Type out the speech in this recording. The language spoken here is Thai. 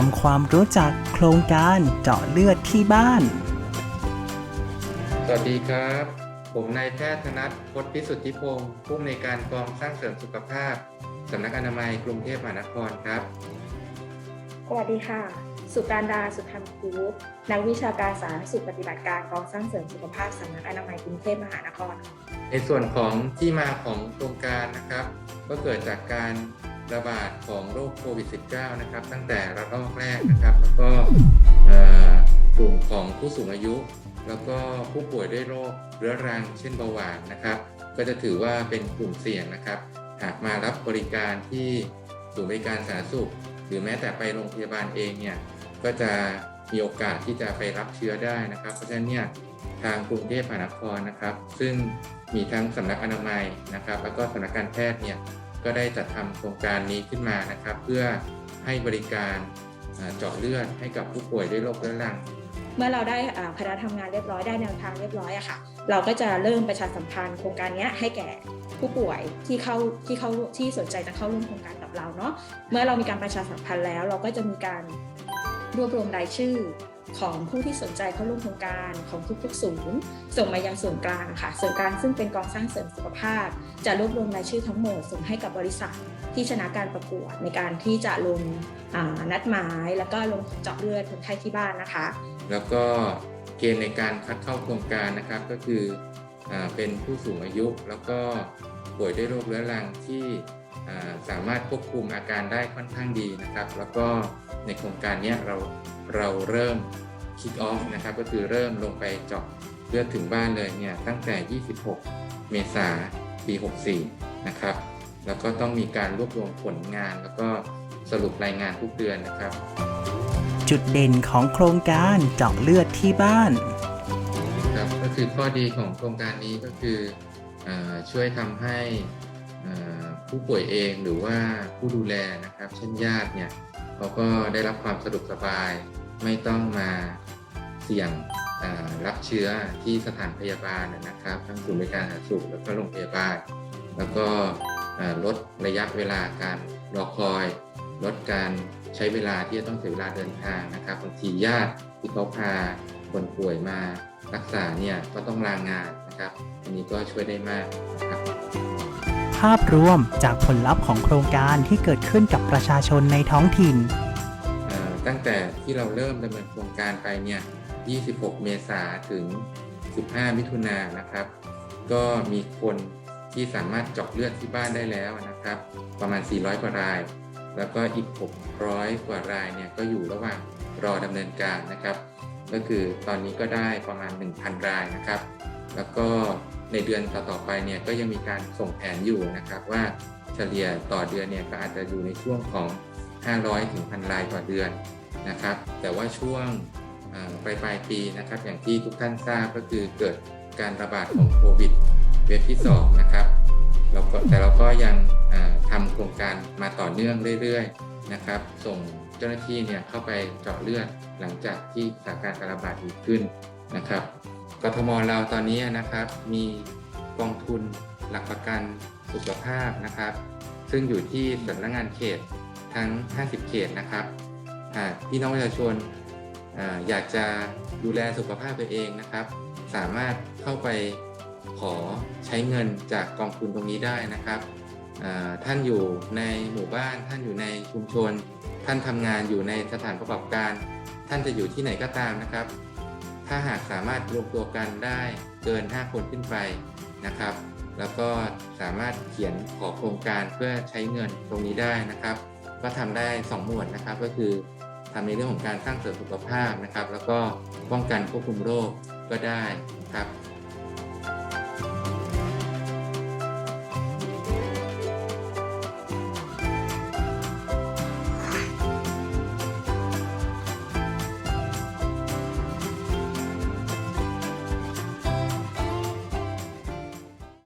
ทำความรู้จักโครงการเจาะเลือดที่บ้าน สวัสดีครับ ผมนายแพทย์ธนัทพจน์พิสุทธิพงศ์ผู้อำนวยการกองสร้างเสริมสุขภาพสำนักอนามัยกรุงเทพมหานครครับ สวัสดีค่ะ สุการดาสุธรรมคูปนักวิชาการสาธารณสุขปฏิบัติการกองสร้างเสริมสุขภาพสำนักอนามัยกรุงเทพมหานคร ในส่วนของที่มาของโครงการนะครับ ก็เกิดจากการ ระบาดของโรคโควิด -19 นะครับ ตั้งแต่ระลอกแรกนะครับ แล้วก็กลุ่มของผู้สูงอายุ แล้วก็ผู้ป่วยด้วยโรคเรื้อรัง เช่นเบาหวานนะครับ ก็จะถือว่าเป็นกลุ่มเสี่ยงนะครับ หากมารับบริการที่ศูนย์บริการสาธารณสุข หรือแม้แต่ไปโรงพยาบาลเองเนี่ยก็จะมีโอกาสที่จะไปรับเชื้อได้นะครับ เพราะฉะนั้นเนี่ยทางกรุงเทพมหานครนะครับ ซึ่งมีทั้งสำนักอนามัยนะครับ แล้วก็สำนักการแพทย์เนี่ย ก็ได้จัดทำโครงการนี้ขึ้นมานะครับ เพื่อให้บริการเจาะเลือดให้กับผู้ป่วยด้วยโรคเรื้อรังเมื่อเราได้คณะทำงานเรียบร้อยได้แนวทางเรียบร้อยอะค่ะ เราก็จะเริ่มประชาสัมพันธ์โครงการนี้ให้แก่ผู้ป่วยที่เข้าที่เข้าที่สนใจจะเข้าร่วมโครงการกับเราเนาะเมื่อเรามีการประชาสัมพันธ์แล้ว เราก็จะมีการรวบรวมรายชื่อ ของผู้ที่สนใจเข้าร่วมโครงการของทุกๆศูนย์ส่งมายังส่วนกลางค่ะส่วนกลางซึ่งเป็นกองสร้างเสริมสุขภาพ จะรวบรวมรายชื่อทั้งหมดส่งให้กับบริษัทที่ชนะการประกวดในการที่จะลงนัดหมายแล้วก็ลงเจาะเลือดคนไข้ที่บ้านนะคะ แล้วก็เกณฑ์ในการคัดเข้าโครงการนะครับก็คืออเป็นผู้สูงอายุ แล้วก็ป่วยด้วยโรคเรื้อรังที่สามารถควบคุมอาการได้ค่อนข้างดีนะครับ แล้วก็ในโครงการนี้เรา เราเริ่ม kick off นะครับก็คือเริ่มลงไปเจาะเลือดถึงบ้านเลยเนี่ยตั้งแต่ 26 เมษายนปี 64 นะครับ แล้วก็ต้องมีการรวบรวมผลงาน แล้วก็สรุปรายงานทุกเดือนนะครับ จุดเด่นของโครงการเจาะเลือดที่บ้านครับก็คือข้อดีของโครงการนี้ก็คืออาช่วยทำให้อ่าผู้ป่วยเองหรือว่าผู้ดูแลนะครับ เช่นญาติเนี่ยเขาก็ได้รับความสะดวกสบาย ไม่ต้องมาเสี่ยงรับเชื้อที่สถานพยาบาลนะครับ ทั้งศูนย์บริการสาธารณสุขแล้วก็โรงพยาบาล แล้วก็ลดระยะเวลาการรอคอย ลดการใช้เวลาที่จะต้องเสียเวลาเดินทางนะครับบางทีญาติที่เขาพาคนป่วยมารักษาเนี่ยก็ต้องลางงานนะครับอันนี้ก็ช่วยได้มากนะครับภาพรวมจากผลลัพธ์ของโครงการที่เกิดขึ้นกับประชาชนในท้องถิ่น ตั้งแต่ที่เราเริ่มดำเนินโครงการไปเนี่ย 26 เมษาถึง 15 มิถุนายนนะครับ ก็มีคนที่สามารถเจาะเลือดที่บ้านได้แล้วนะครับ ประมาณ 400 กว่าราย แล้วก็อีก 600 กว่ารายเนี่ยก็อยู่ระหว่างรอดำเนินการนะครับ ก็คือตอนนี้ก็ได้ประมาณ 1,000 รายนะครับ แล้วก็ในเดือนต่อๆไปเนี่ยก็ยังมีการส่งแผนอยู่นะครับว่าเฉลี่ยต่อเดือนเนี่ยก็อาจจะอยู่ในช่วงของ 500ถึงพันรายต่อเดือนนะครับ แต่ว่าช่วงปลายปลายปีนะครับ อย่างที่ทุกท่านทราบก็คือเกิดการระบาดของโควิดเวฟที่ 2 นะครับเราก็แต่เราก็ยังอ่าทำโครงการมาต่อเนื่องเรื่อยๆนะครับ ส่งเจ้าหน้าที่เนี่ยเข้าไปเจาะเลือดหลังจากที่สถานการณ์การระบาดดีขึ้นนะครับกทมเราตอนนี้นะครับมีกองทุนหลักประกันสุขภาพนะครับ ซึ่งอยู่ที่สำนักงานเขต ทั้ง 50 เขตนะครับหากพี่น้องประชาชนอยากจะดูแลสุขภาพตัวเองนะครับ สามารถเข้าไปขอใช้เงินจากกองทุนตรงนี้ได้นะครับ ท่านอยู่ในหมู่บ้าน ท่านอยู่ในชุมชน ท่านทำงานอยู่ในสถานประกอบการ ท่านจะอยู่ที่ไหนก็ตามนะครับ ถ้าหากสามารถรวมตัวกันได้เกิน 5 คนขึ้นไปนะครับ แล้วก็สามารถเขียนขอโครงการเพื่อใช้เงินตรงนี้ได้นะครับ ก็ทำได้ 2 หมวดนะครับ ก็คือทำในเรื่องของการสร้างเสริมสุขภาพนะครับ แล้วก็ป้องกันควบคุมโรคก็ได้นะครับ